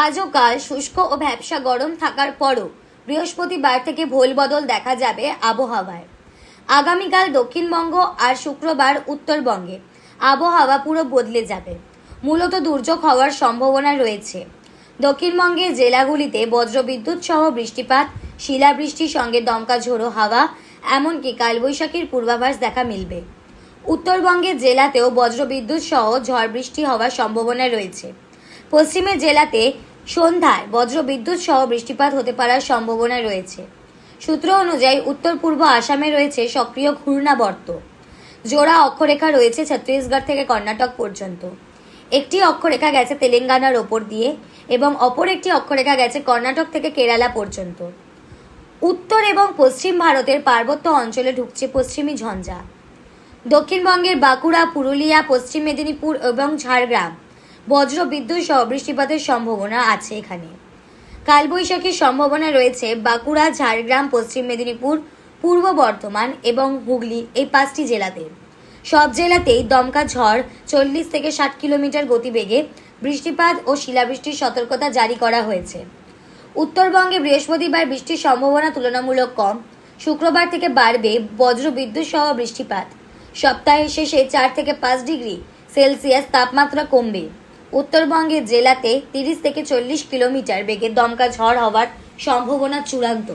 আজও কাল শুষ্ক ও ভ্যাবসা গরম থাকার পরও বৃহস্পতিবার থেকে ভোল বদল দেখা যাবে আবহাওয়ায়। আগামীকাল দক্ষিণবঙ্গ আর শুক্রবার উত্তরবঙ্গে আবহাওয়া পুরো বদলে যাবে। মূলত দুর্যোগ হওয়ার সম্ভাবনা রয়েছে। দক্ষিণবঙ্গের জেলাগুলিতে বজ্রবিদ্যুৎ সহ বৃষ্টিপাত, শিলাবৃষ্টির সঙ্গে দমকা ঝোড়ো হাওয়া, এমনকি কালবৈশাখীর পূর্বাভাস দেখা মিলবে। উত্তরবঙ্গের জেলাতেও বজ্রবিদ্যুৎ সহ ঝড় বৃষ্টি হওয়ার সম্ভাবনা রয়েছে। পশ্চিমের জেলাতে সন্ধ্যায় বজ্রবিদ্যুৎ সহ বৃষ্টিপাত হতে পারার সম্ভাবনা রয়েছে। সূত্র অনুযায়ী উত্তর পূর্ব আসামে রয়েছে সক্রিয় ঘূর্ণাবর্ত। জোড়া অক্ষরেখা রয়েছে ছত্তিশগড় থেকে কর্ণাটক পর্যন্ত। একটি অক্ষরেখা গেছে তেলেঙ্গানার ওপর দিয়ে এবং অপর একটি অক্ষরেখা গেছে কর্ণাটক থেকে কেরালা পর্যন্ত। উত্তর এবং পশ্চিম ভারতের পার্বত্য অঞ্চলে ঢুকছে পশ্চিমী ঝঞ্ঝা। দক্ষিণবঙ্গের বাঁকুড়া, পুরুলিয়া, পশ্চিম মেদিনীপুর এবং ঝাড়গ্রাম। বজ্র বিদ্যুৎ সহ বৃষ্টিপাতের সম্ভাবনা আছে এখানে। কালবৈশাখীর সম্ভাবনা রয়েছে বাঁকুড়া, ঝাড়গ্রাম, পশ্চিম মেদিনীপুর, পূর্ব বর্ধমান এবং হুগলি এই পাঁচটি জেলাতে। সব জেলাতেই দমকা ঝড় চল্লিশ থেকে ষাট কিলোমিটার গতিবেগে বৃষ্টিপাত ও শিলাবৃষ্টির সতর্কতা জারি করা হয়েছে। উত্তরবঙ্গে বৃহস্পতিবার বৃষ্টির সম্ভাবনা তুলনামূলক কম। শুক্রবার থেকে বাড়বে বজ্র বিদ্যুৎ সহ বৃষ্টিপাত। সপ্তাহের শেষে চার থেকে পাঁচ ডিগ্রি সেলসিয়াস তাপমাত্রা কমবে। উত্তরবঙ্গের জেলাতে তিরিশ থেকে চল্লিশ কিলোমিটার বেগে দমকা ঝড় হওয়ার সম্ভাবনা চূড়ান্ত।